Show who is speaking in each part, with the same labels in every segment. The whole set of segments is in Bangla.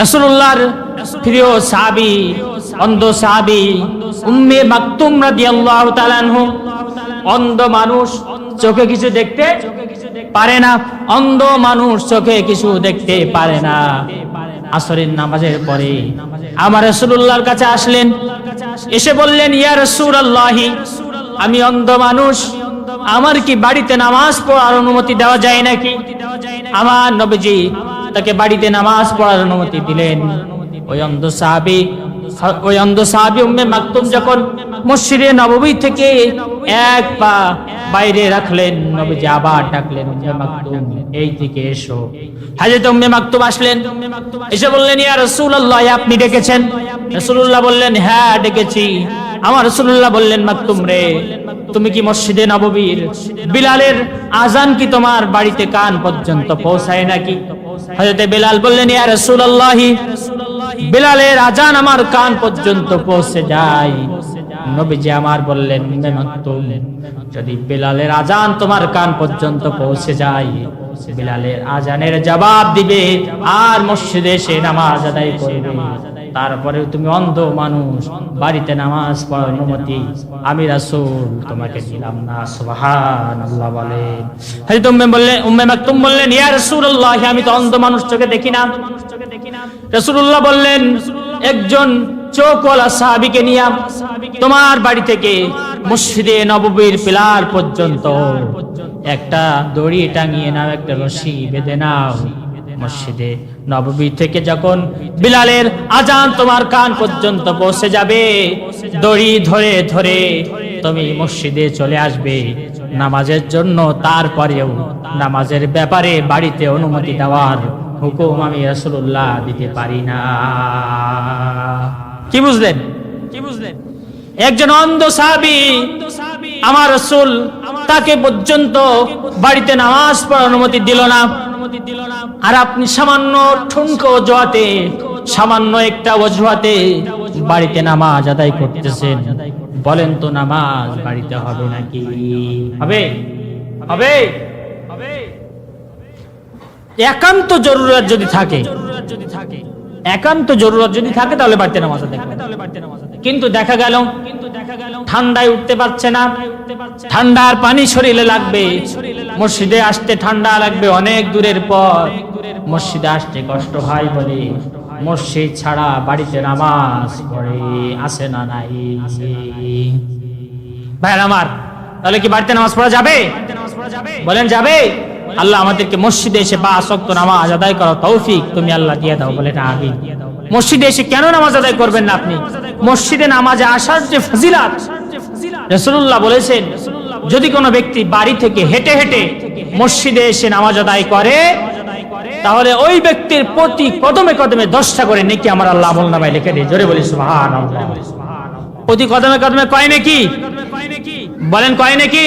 Speaker 1: রাসূলুল্লাহর প্রিয় সাহাবী, অন্ধ সাহাবী উম্মে মাকতুম রাদিয়াল্লাহু তাআলা আনহু, অন্ধ মানুষ চোখে কিছু দেখতে পারে না, অন্ধ মানুষ চোখে কিছু দেখতে পারে না। আসরের নামাজের পরে আমার রাসূলুল্লাহর কাছে আসলেন, এসে বললেন, ইয়া রাসূলুল্লাহি, আমি অন্ধ মানুষ, আমার কি বাড়িতে নামাজ পড়ার অনুমতি দেওয়া যায় নাকি? আমার নবীজি তাকে বাড়িতে নামাজ পড়ার অনুমতি দিলেন। ওই অন্ধ সাহাবী ওই অন্ধ সাহাবী উম্মে মাকতুম যখন মসজিদে নববী থেকে এক পা বাইরে রাখলেন, নবীজি আবার ডাকলেন, উম্মে মাকতুম, এই দিকে এসো। হাজরত উম্মে মাকতুম আসলেন, এসে বললেন, ইয়া রাসূলুল্লাহ, আপনি ডেকেছেন? রাসূলুল্লাহ বললেন হ্যাঁ ডেকেছি। আমার রাসূলুল্লাহ বললেন, মাকতুম রে তুমি কি মসজিদে নববীর? বিলালের আজান কি তোমার বাড়িতে কান পর্যন্ত পৌঁছায় নাকি? হযরতে বিলাল বললেন, ইয়া রাসূলুল্লাহি, বিলালের আজান আমার কান পর্যন্ত পৌঁছে যায়। নবীজি আমার বললেন যদি বিলালের আজান তোমার কান পর্যন্ত পৌঁছে যায়, বিলালের আজানের জবাব দিবে আর মসজিদে সে নামাজ আদায় করবে। তারপরে তুমি অন্ধ মানুষ, বাড়িতে নামাজ পড়ার অনুমতি। আমি রাসূল, তোমাকে দিলাম না, সুবহানাল্লাহ বলেন হযরত উম্মে বললেন উম্মে মাকতুম বললেন, ইয়া রাসূলুল্লাহ, আমি তো অন্ধ মানুষ চোখে দেখি না। রাসূলুল্লাহ বললেন, একজন চোখওয়ালা সাহাবীকে নিয়ে তোমার বাড়ি থেকে মসজিদে নববীর পিলার পর্যন্ত। একটা দড়ি টাঙিয়ে নাও, একটা রশি বেঁধে নাও। মসজিদে নববী থেকে যখন বিলালের আজান তোমার কান পর্যন্ত পৌঁছে যাবে দড়ি ধরে ধরে তুমি মসজিদে চলে আসবে। নামাজের জন্য তারপরেও নামাজের ব্যাপারে বাড়িতে অনুমতি দেওয়ার হুকুম আমি রাসূলুল্লাহ দিতে পারি না। কি বুঝলেন? কি বুঝলেন? একজন অন্ধ সাহাবী আমার রাসূল তাকে পর্যন্ত বাড়িতে নামাজ পড়ার অনুমতি দিল না। আর আপনি সামান্য ঠুনক অজুহাতে সামান্য একটা অজুহাতে বাড়িতে নামাজ আদায় করতেছেন। বলেন তো নামাজ বাড়িতে হবে নাকি? হবে? হবে? হবে। একান্ত জরুরত যদি থাকে। একান্ত জরুরত যদি থাকে তাহলে বাড়িতে নামাজ আদায় করবে। কিন্তু দেখা গেল ঠান্ডায় উঠতে পারছে না। ঠান্ডার পানি শরীরে লাগবে। মসজিদে আসতে ঠান্ডা লাগবে অনেক দূরের পর। মসজিদে আসতে কষ্ট হয় বলে। মসজিদ ছাড়া বাড়িতে নামাজ পড়ে আসে না নাই। ভাই আমার তাহলে কি বাড়িতে নামাজ পড়া যাবে? বলেন যাবে। আল্লাহ আমাদেরকে মসজিদে এসে বা আসক্ত নামাজ আদায় করা তৌফিক তুমি আল্লাহ দিয়ে দাও বলে না আমিন। মসজিদে এসে কেন নামাজ আদায় করবেন না আপনি? মসজিদে নামাজে আসার যে ফজিলাত, রাসূলুল্লাহ বলেছেন, যদি কোনো ব্যক্তি বাড়ি থেকে হেঁটে হেঁটে মসজিদে এসে নামাজ আদায় করে, তাহলে ওই ব্যক্তির প্রতি কদমে কদমে দশটা করে নেকি আমার আল্লাহ আমল নামায় লিখে দিয়ে। জোরে বলি, সুবহানাল্লাহ। প্রতি কদমে কদমে কয় নাকি? বলেন কয় নাকি?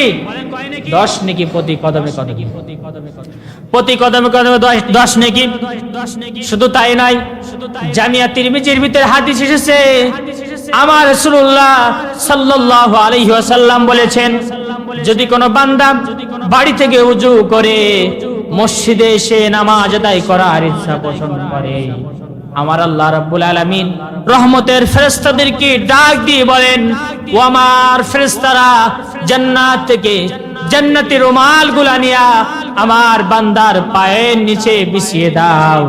Speaker 1: দশ নাকি প্রতি কদমে কদমে। প্রতি কদমে কদমে দশ- নাকি। শুধু তাই নাই জামিয়া তিরমিজির ভিতরে হাদিস এসেছে। আমার আলাইহি ওয়াসাল্লাম বলেছেন, যদি কোনো বান্দা বাড়ি থেকে উজু করে, মসজিদে এসে নামাজ আদায় করার ইচ্ছা পোষণ করে। আমার আল্লাহ রাব্বুল আলামিন রহমতের ফেরেশতাদেরকে ডাক দিয়ে বলেন ও আমার ফেরেশতারা জান্নাত থেকে জান্নাতি রুমালগুলা নিয়া আমার বান্দার পায়ের নিচে বিছিয়ে দাও।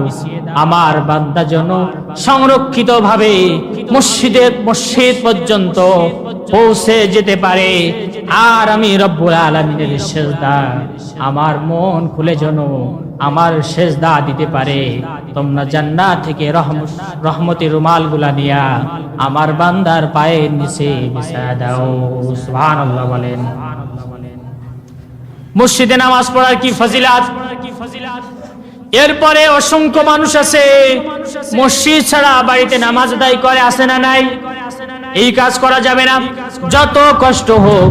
Speaker 1: আমার বান্দা যেন সংরক্ষিত ভাবে মসজিদের মসজিদ পর্যন্ত পৌঁছে যেতে পারে। আর আমি রব্বুল আলমিনের সেজদা, আমার মন খুলে যেন আমার সেজদা দিতে পারে। তোমরা জান্নাত থেকে রহমত রুমালগুলা নিয়া আমার বান্দার পায়ের নিচে বিছায়া দাও। সুবহানাল্লাহ বলেন। মসজিদে নামাজ পড়ার কি ফজিলাত? এরপরে অসংখ্য মানুষ আছে, মসজিদ ছাড়া বাড়িতে নামাজ আদায় করে আসে না নাই? এই কাজ করা যাবে না। যত কষ্ট হোক,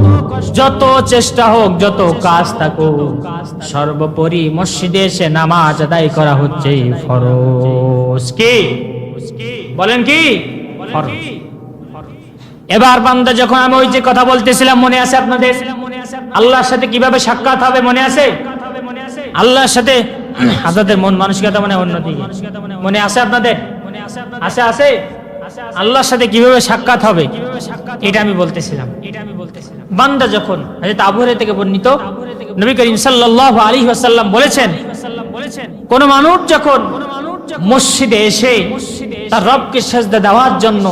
Speaker 1: যত চেষ্টা হোক, যত কাজ থাকুক, সর্বোপরি মসজিদে এসে নামাজ আদায় করা হচ্ছে ফরজ। কি? বলেন কি? ফরজ। এবার বান্দা যখন আমি ওই যে কথা বলতেছিলাম, মনে আছে আপনাদের? আল্লাহর সাথে কীভাবে সাক্ষাৎ হবে মনে আছে? আল্লাহর সাথে আপনাদের মন মানসিকতা মানে অন্যদিকে। মনে আছে আপনাদের? আছে আছে? আল্লাহর সাথে কীভাবে সাক্ষাৎ হবে? এটা আমি বলতেছিলাম। বান্দা যখন হযরত আবু থেকে বর্ণিত, নবী করিম সাল্লাল্লাহু আলাইহি ওয়াসাল্লাম বলেছেন, কোন মানুষ যখন মসজিদে এসে তার রবকে সেজদা দেওয়ার জন্য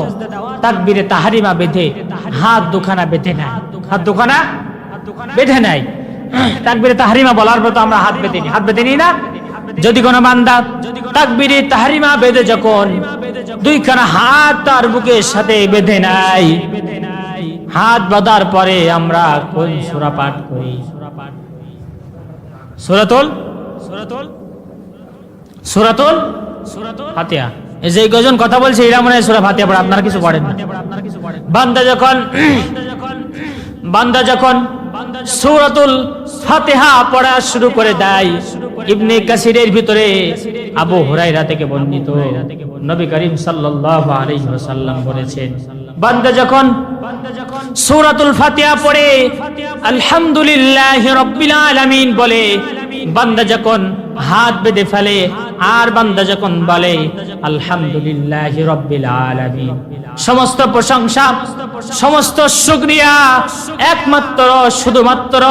Speaker 1: তাকবীরে তাহারিমা বেঁধে, হাত দুখানা বেঁধে নেয়। হাত দুখানা বেঁধে নেয়। তাকবীরে তাহারিমা বলার পর তো আমরা হাত বেঁধে নিই। হাত বেঁধে নিই না? যদি কোনো বান্দা তাকবিরে তাহারিমা বেঁধে যখন দুইখানা হাত তার বুকের সাথে বেঁধে নাই হাত বাঁধার পরে আমরা কোন সূরা পাঠ করি? সূরাতুল? সূরাতুল? সূরাতুল? সূরাতুল এই যে গজন কথা বলছে, এরা মনে হয় সূরা ফাতিহা পড়ে, আপনারা কিছু পড়েন না। বান্দা যখন বান্দা যখন সূরাতুল ফাতিহা পড়া শুরু করে দেয়, ইবনে কাসিরের ভিতরে আবু হুরায়রা থেকে বর্ণিত। নবী করিম সাল্লাল্লাহু আলাইহি ওয়াসাল্লাম বলেছেন, বান্দা যখন সূরাতুল ফাতিহা পড়ে, আলহামদুলিল্লাহি রাব্বিল আলামিন বলে, বান্দা যখন হাত বেঁধে ফেলে আর বান্দা যখন বলে, আলহামদুলিল্লাহ রাব্বিল আলামিন। সমস্ত প্রশংসা, সমস্ত শুকরিয়া একমাত্র, শুধুমাত্র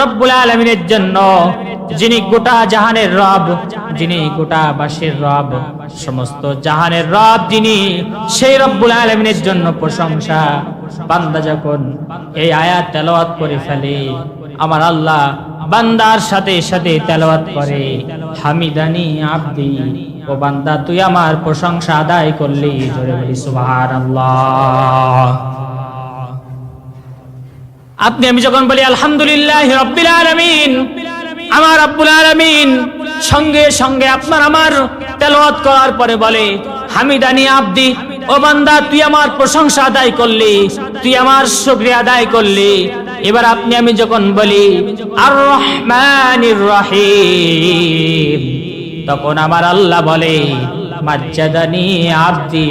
Speaker 1: রব্বুল আলামিনের জন্য। যিনি গোটা জাহানের রব, যিনি গোটা বাসের রব, সমস্ত জাহানের রব যিনি, সেই রব্বুল আলামিনের জন্য প্রশংসা। বান্দা যখন এই আয়াত তেলাওয়াত করে ফেলে, আমার আল্লাহ বান্দার সাথে সাথে তেলাওয়াত করে। হামিদানি আব্দি ও বান্দা, তুই আমার প্রশংসা আদায় করলি। জোরে বলি, সুবহানাল্লাহ। আপনি, আমি যখন বলি, আলহামদুলিল্লাহ রব্বিল আলামিন আমার রব্বুল আলামিন সঙ্গে সঙ্গে আপনার আমার তেলাওয়াত করার পরে বলে, হামিদানি আব্দি ও বান্দা, তুই আমার প্রশংসা আদায় করলি, তুই আমার শুকরিয়া আদায় করলি। এবার আপনি, আমি যখন বলি আর রহমানির রহিম তখন আমার আল্লাহ বলে মর্যাদানি আব্দি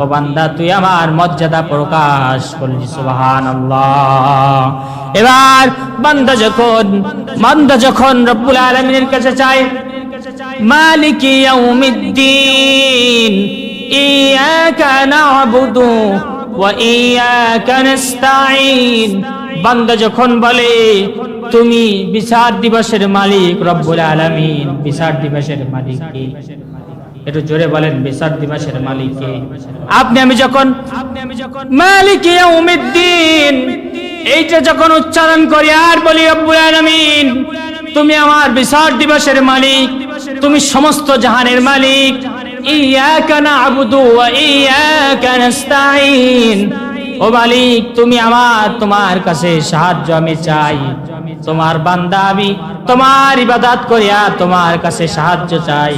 Speaker 1: ও বান্দা, তুই আমার মর্যাদা প্রকাশ করলি, সুবহানাল্লাহ। এবার বান্দা যখন বান্দা যখন রব্বুল আলামিনের কাছে চায়, মালিকি ইয়াউমিদ্দিন বান্দা যখন বলে, তুমি বিচার দিবসের মালিক রব্বুল আলামিন। বিচার দিবসের মালিক কে? একটু জোরে বলেন, বিচার দিবসের মালিক আপনি, আমি যখন মালিক এইটা যখন উচ্চারণ করি, আর বলি, রব্বুল আলামিন, তুমি আমার বিচার দিবসের মালিক, তুমি সমস্ত জাহানের মালিক। ইয়াকা না'বুদু ওয়া ইয়াকা ও মালিক, তুমি আমার, তোমার কাছে সাহায্য আমি চাই। তোমার বান্দা আমি, তোমার ইবাদত করিয়া তোমার কাছে সাহায্য চাই।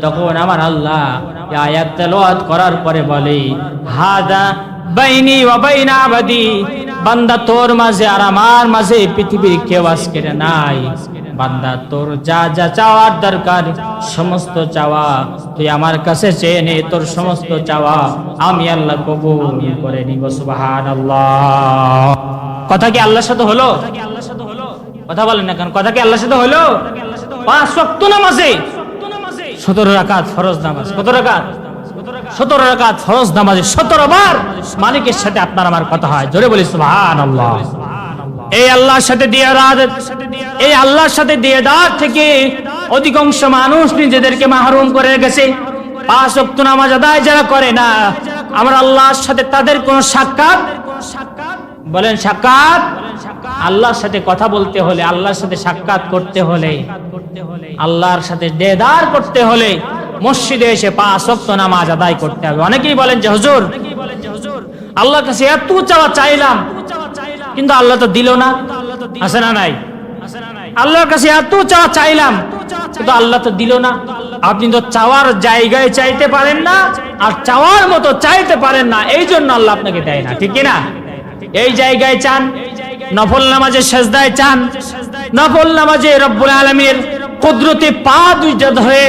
Speaker 1: তখন আমার আল্লাহ আয়াত তেলাওয়াত করার পরে বলে, হাদা বাইনি ওয়া বাইনা আবাদি। বান্দা তোর মাঝে আর আমার মাঝে পৃথিবীর কেউ আজকে নাই। বান্দা, তোর যা যা চাওয়ার দরকার, সমস্ত চাওয়া তুই আমার কাছে চেয়ে নে, তোর সমস্ত চাওয়া আমি আল্লাহ কবুল করে নিব, সুবহানাল্লাহ। কথা কি আল্লাহর সাথে হলো? কথা বলেন না কেন? কথা কি আল্লাহর সাথে হলো? পাঁচ ওয়াক্ত নামাজে। সতেরো রাকাত ফরজ নামাজ। কত রাকাত? সতেরো রাকাত ফরজ নামাজে। সতেরো বার মালিকের সাথে আপনার আমার কথা হয়। জোরে বলি, সুবহানাল্লাহ। এই আল্লাহর সাথে দিয়ে রাত। এই আল্লাহর সাথে দিয়ে দাঁত থেকে অধিকাংশ মানুষ নিজেদেরকে মাহরুম করে গেছে পাঁচ ওয়াক্ত নামাজ আদায় যারা করে না, আমার আল্লাহর সাথে তাদের কোন সাক্ষাৎ? বলেন সাক্ষাৎ? আল্লাহর সাথে কথা বলতে হলে, আল্লাহর সাথে সাক্ষাৎ করতে হলে, আল্লাহর সাথে দেদার করতে হলে মসজিদে এসে পাঁচ ওয়াক্ত নামাজ আদায় করতে হবে। অনেকেই বলেন যে, হুজুর, আল্লাহর কাছে এত চাওয়া চাইলাম কিন্তু আল্লাহ তো দিল না। আছে না নাই? আল্লাহর কাছে এত চাওয়া চাইলাম, কিন্তু আল্লাহ তো দিল না। আপনি তো চাওয়ার জায়গায় চাইতে পারেন না, আর চাওয়ার মতো চাইতে পারেন না, এই জন্য আল্লাহ আপনাকে দেয় না, ঠিক না এই জায়গায় চান, নফল নামাজে সেজদায় চান, নফল নামাজে রব্বুল আলমীর কুদরতে পা দুইটা ধরে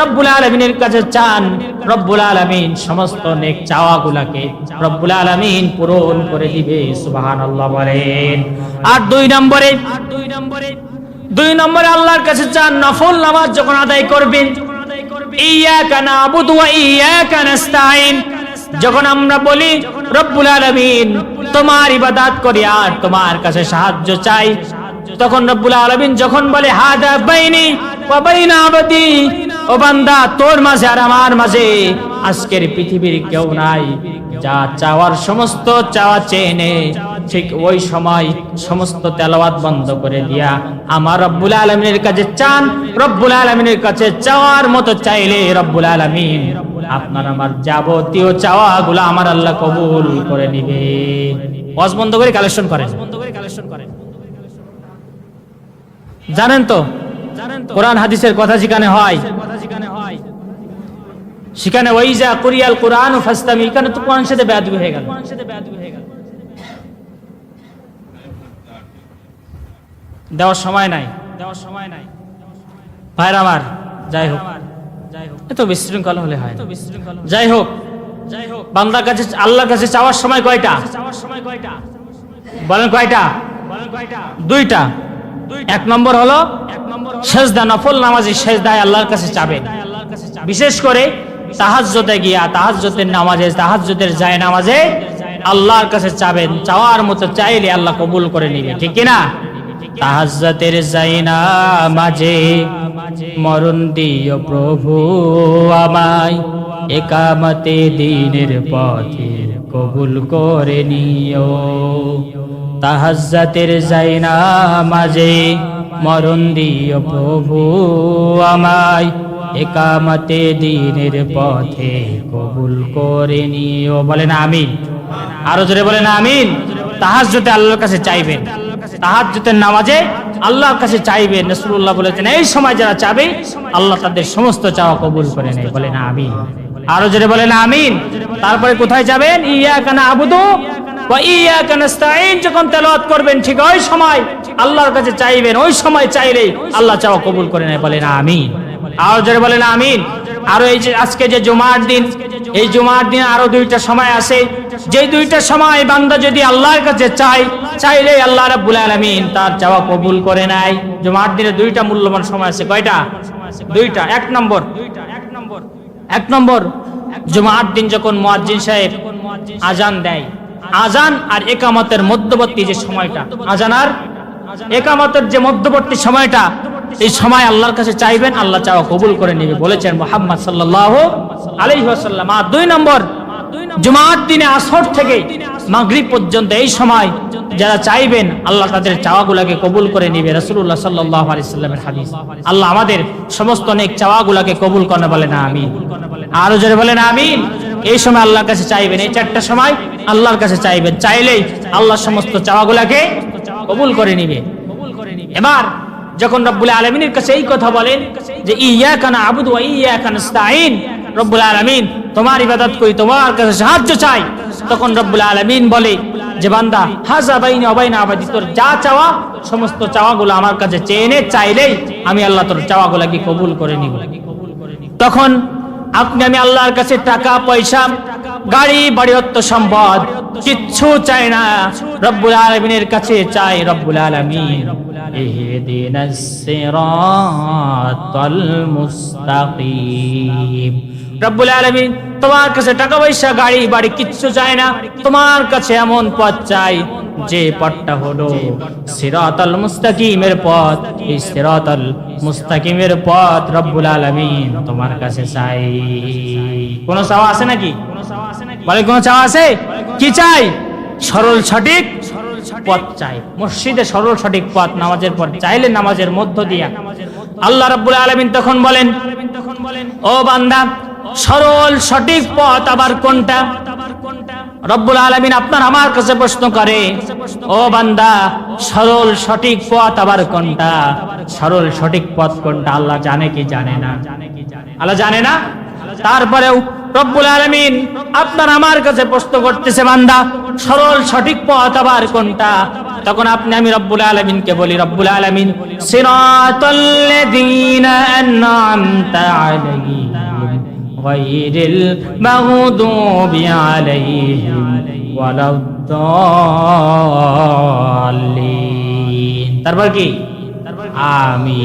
Speaker 1: রব্বুল আলমিনের কাছে চান, রব্বুল আলমিন সমস্ত নেক চাওয়াগুলাকে রব্বুল আলমিন পূরণ করে দিবে সুবাহান আল্লাহ বলেন। আর দুই নম্বরে দুই নম্বরে দুই নম্বরে আল্লাহর কাছে চান, নফল নামাজ যখন আদায় করবেন, ইয়াকা নাবুদু ওয়া ইয়াকা যখন আমরা বলি, রব্বুল আলামিন, তোমার ইবাদত করি আর তোমার কাছে সাহায্য চাই, তখন রব্বুল আলামিন যখন বলে, হাদা বাইনি ওয়া বাইনা আবদি ও বান্দা, তোর মাঝে আর আমার মাঝে আজকের পৃথিবীর কেউ নাই। যা চাওয়ার সমস্ত চাওয়া চেয়ে নে ঠিক ওই সময় সমস্ত তেলাওয়াত বন্ধ করে দিয়া আমার রব্বুল আলমিনের কাছে চান। রব্বুল আলমিনের কাছে চাওয়ার মতো চাইলে রব্বুল আলমিন আপনার আমার যাবতীয় চাওয়া গুলা আমার আল্লাহ কবুল করে নিবে। ওয়াজ বন্ধ করে কালেকশন করে জানেন তো কোরআন হাদিসের কথা যেখানে হয়। সেখানে ওইজা কুরিয়াল কোরআন ও ফাস্তামি এখানে তো কোরআন সাথে ব্যাধ হয়ে গেল। দেওয়ার সময় নাই। দেওয়ার সময় নাই। ভাইরা আমার যাই হোক। যাই হোক। এত বিশৃঙ্খলা হলে হয় যাই হোক। যাই হোক। বান্দার কাছে আল্লাহর কাছে চাওয়ার সময় কয়টা? চাওয়ার সময় কয়টা? বলেন কয়টা? বলেন কয়টা? দুইটা। এক নম্বর হলো সেজদা নফল নামাজি সেজদায় আল্লাহর কাছে চাবেন। বিশেষ করে তাহাজ্জতে গিয়া তাহাজ্জতের নামাজে তাহাজ্জতের যায় নামাজে আল্লাহর কাছে চাবেন। চাওয়ার মতো চাইলে আল্লাহ কবুল করে নিবে ঠিক কি না তাহাজ্জতের যাই নামাজে মরণ দিও প্রভু আমায় একামতে দিনের পথে। কবুল করে নিও। তাহাজ্জাতের যাই নামাজে মরণ দিও প্রভু আমায়। একামতে দিনের পথে কবুল করে নিও। বলেন আমিন। আরও জোরে বলেন আমিন। তাহাজ্জতে আল্লাহর কাছে চাইবেন। তাহাজ্জুতের নামাজে আল্লাহর কাছে চাইবেন। নসরুল্লাহ বলেছেন, এই সময় যারা চাবে, আল্লাহ তাদের সমস্ত চাওয়া কবুল করে নেয়। বলেন আমিন। আরও জোরে বলেন আমিন। তারপরে কোথায় যাবেন? ইয়াকা নাবুদু ওয়া ইয়াকা নাস্তাইন যখন তেলাওয়াত করবেন ঠিক ওই সময় আল্লাহর কাছে চাইবেন, ওই সময় চাইলেই আল্লাহ চাওয়া কবুল করে নেয়। বলেন আমিন। আরও জোরে বলেন আমিন। আরও এই যে আজকে যে জুমার দিন, এই জুমার দিন আরও দুইটা সময় আছে। যে দুইটা সময় বান্দা যদি আল্লাহর কাছে চায় চাইলে আল্লাহ রাব্বুল আলামিন তার চাওয়া কবুল করে নেয়। জুমার দিনে দুইটা মূল্যবান সময় আছে। কয়টা? দুইটা। এক নম্বর এক নম্বর, জুমার দিন যখন মোয়াজিন সাহেব আজান দেয়, আজান আর একামতের মধ্যবর্তী যে সময়টা, আজান আর একামতের যে মধ্যবর্তী সময়টা, এই সময় আল্লাহর কাছে চাইবেন, আল্লাহ চাওয়া কবুল করে নেবে বলেছেন মোহাম্মদ সাল্লাহ আলহিহাসাল্লাম আর দুই নম্বর, জুমার দিনে আসর থেকে মাগরিব পর্যন্ত এই সময় যারা চাইবেন, আল্লাহ তাদের চাওয়াগুলাকে কবুল করে নিবে। রসুল্লাহ সাল্লাহ আলাইসাল্লামের হাদিস। আল্লাহ আমাদের সমস্ত অনেক চাওয়াগুলাকে কবুল করে বলে না আমিন। আরও জোরে বলেন, আমিন। এই সময় আল্লাহর কাছে চাইবেন, এই চারটা সময় আল্লাহর কাছে চাইবেন। চাইলেই আল্লাহ সমস্ত চাওয়াগুলাকে কবুল করে নিবে। এবার যখন রব্বুল আলমিনের কাছে এই কথা বলেন যে, ইয়া কানা আবুদ ইয়া কানাস্তাইন রব্বুল আলমিন, তোমার ইবাদত করি, তোমার কাছে সাহায্য চাই। তখন রব্বুল আলমিন বলে, যে বান্দা, হাজা বাইন অবাইন আবাদি, তোর যা চাওয়া, সমস্ত চাওয়াগুলো আমার কাছে চেনে, চাইলেই আমি আল্লাহ তোর চাওয়াগুলাকে কবুল করে নিব। তখন আপনি, আমি আল্লাহর কাছে টাকা, পয়সা, গাড়ি বাড়িত্ব সম্পদ, কিচ্ছু চাই না। রব্বুল আলমিনের কাছে চাই রব্বুল আলমিন। মুস্তাকিম। রব্বুল আলামিন, তোমার কাছে টাকা পয়সা গাড়ি বাড়ি কিচ্ছু চাই না। তোমার কাছে এমন পথ চাই যে পথটা হলো সিরাতাল মুস্তাকিমের পথ। এই সিরাতাল মুস্তাকিমের পথ রব্বুল আলামিন তোমার কাছে চাই। কোন চাওয়া আছে নাকি? বলে, কোন চাওয়া আছে? কি চাই? সরল সঠিক পথ চাই। মসজিদে সরল সঠিক পথ, নামাজের পর চাইলে নামাজের মধ্য দিয়া। আল্লাহ রাব্বুল আলামিন তখন বলেন, ও বান্দা সরল, সঠিক পথ আবার কোনটা? রব্বুল আলমিন আপনার আমার কাছে প্রশ্ন করে, ও বান্দা, সরল, সঠিক পথ আবার কোনটা? সরল, সঠিক পথ কোনটা? আল্লাহ জানে কি জানে না? আল্লাহ জানে না? তারপরেও রব্বুল আলামিন আপনার আমার কাছে প্রশ্ন করতেছে, বান্দা, সরল, সঠিক পথ আবার কোনটা? তখন আপনি, আমি রব্বুল আলামিনকে বলি, রব্বুল আলামিন, সিরাতাল্লাযীনা আন'আমতা আলাইহিম। গায়রিল মাগদুবি আলাইহিম ওয়ালাদ-দাল্লিন তারপর কি? আমি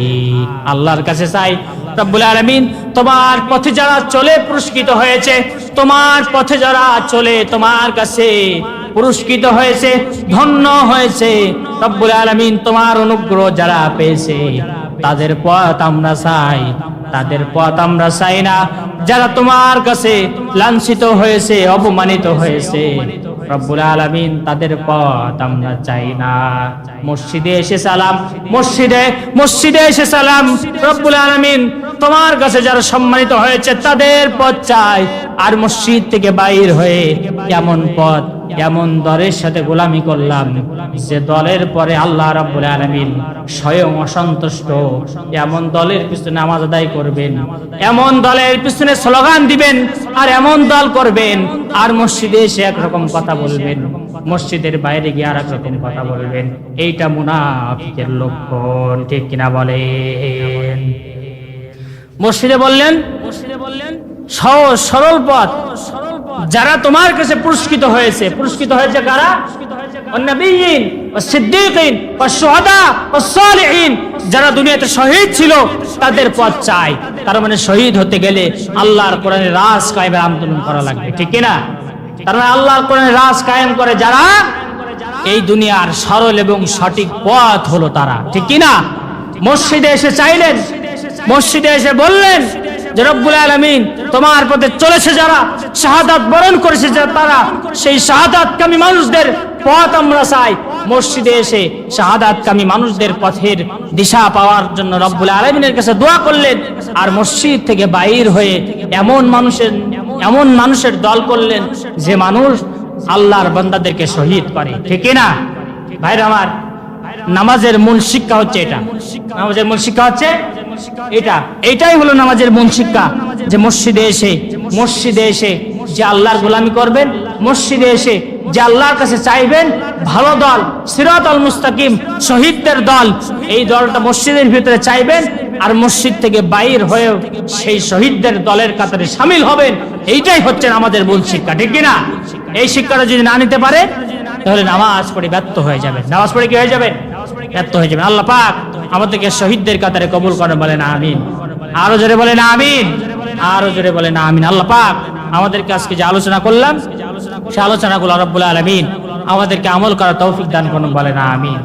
Speaker 1: আল্লাহর কাছে চাই। রব্বুল আলামিন, তোমার পথে যারা চলে পুরস্কৃত হয়েছে, তোমার পথে যারা চলে তোমার কাছে পুরস্কৃত হয়েছে, ধন্য হয়েছে, রব্বুল আলামিন, তোমার অনুগ্রহ যারা পেয়েছে, তাদের পথ আমরা চাই। তাদের পথ আমরা চাই না। যারা তোমার কাছে লাঞ্ছিত হয়েছে, অপমানিত হয়েছে, রব্বুল আলামিন তাদের পথ আমরা চাই না। মসজিদে এসে সালাম, মসজিদে মসজিদে এসে সালাম। রব্বুল আলামিন তোমার কাছে যারা সম্মানিত হয়েছে, তাদের পথ চাই। আর মসজিদ থেকে বাইর হয়ে কেমন পথ এমন দলের সাথে গোলামি করলাম, যে দলের পরে আল্লাহ রাব্বুল আলামিন স্বয়ং অসন্তুষ্ট, এমন দলের পিছনে নামাজ আদায় করবেন, এমন দলের পিছনে স্লোগান দিবেন, আর এমন দল করবেন, আর মসজিদে এসে একরকম কথা বলবেন, মসজিদের বাইরে গিয়ে আর রকম কথা বলবেন, এইটা মুনাফিকের লক্ষণ, ঠিক কিনা বলেন? মসজিদে বললেন মসজিদে বললেন সহজ, সরল পথ। যারা তোমার কাছে পুরস্কৃত হয়েছে পুরস্কৃত হয়েছে কারা? যারা দুনিয়াতে শহীদ ছিল, তাদের পথ চাই। তার মানে শহীদ হতে গেলে আল্লাহর কোরআন রাস কায়েমের আন্দোলন করা লাগবে, ঠিক না? তার মানে আল্লাহর কোরআন রাস কায়েম করে যারা, এই দুনিয়ার সরল এবং সঠিক পথ হলো তারা, ঠিক না? মসজিদে এসে চাইলেন, মসজিদে এসে বললেন যে রব্বুল আলমিন তোমার পথে চলেছে যারা, শাহাদাত বরণ করেছে তারা সেই শাহাদাত মানুষদের পথ আমরা চাই। মসজিদে এসে শাহাদাত মানুষদের পথের দিশা পাওয়ার জন্য রব্বুল আলমিনের কাছে দোয়া করলেন আর মসজিদ থেকে বাইর হয়ে এমন মানুষের এমন মানুষের দল করলেন যে মানুষ আল্লাহর বান্দাদেরকে শহীদ করে। ঠিক না ভাইরা আমার নামাজের মূল শিক্ষা হচ্ছে এটা। নামাজের মূল শিক্ষা হচ্ছে এটা। এটাই হলো নামাজের মূল শিক্ষা। যে মসজিদে এসে মসজিদে এসে যে আল্লাহর গোলামি করবেন, মসজিদে এসে যে আল্লাহর কাছে চাইবেন, ভালো দল, সিরাত আল মুস্তাকিম, শহীদদের দল, এই দলটা মসজিদের ভিতরে চাইবেন আর মসজিদ থেকে বাইর হয়েও সেই শহীদদের দলের কাতারে সামিল হবেন। এইটাই হচ্ছে আমাদের মূল শিক্ষা, ঠিক কিনা? এই শিক্ষাটা যদি না নিতে পারে তাহলে নামাজ পড়ে ব্যর্থ হয়ে যাবে নামাজ পড়ে কি হয়ে যাবে ব্যর্থ হয়ে যাবে আল্লাহ পাক আমাদেরকে শহীদদের কাতারে কবুল করেন, বলেন আমিন। আরও জোরে বলেন আমিন। আরও জোরে বলেন আমিন। আল্লাহ পাক আমাদেরকে আজকে যে আলোচনা করলাম, সে আলোচনাগুলো রব্বুল আলমিন আমাদেরকে আমল করার তৌফিক দান করুন, বলেন আমিন।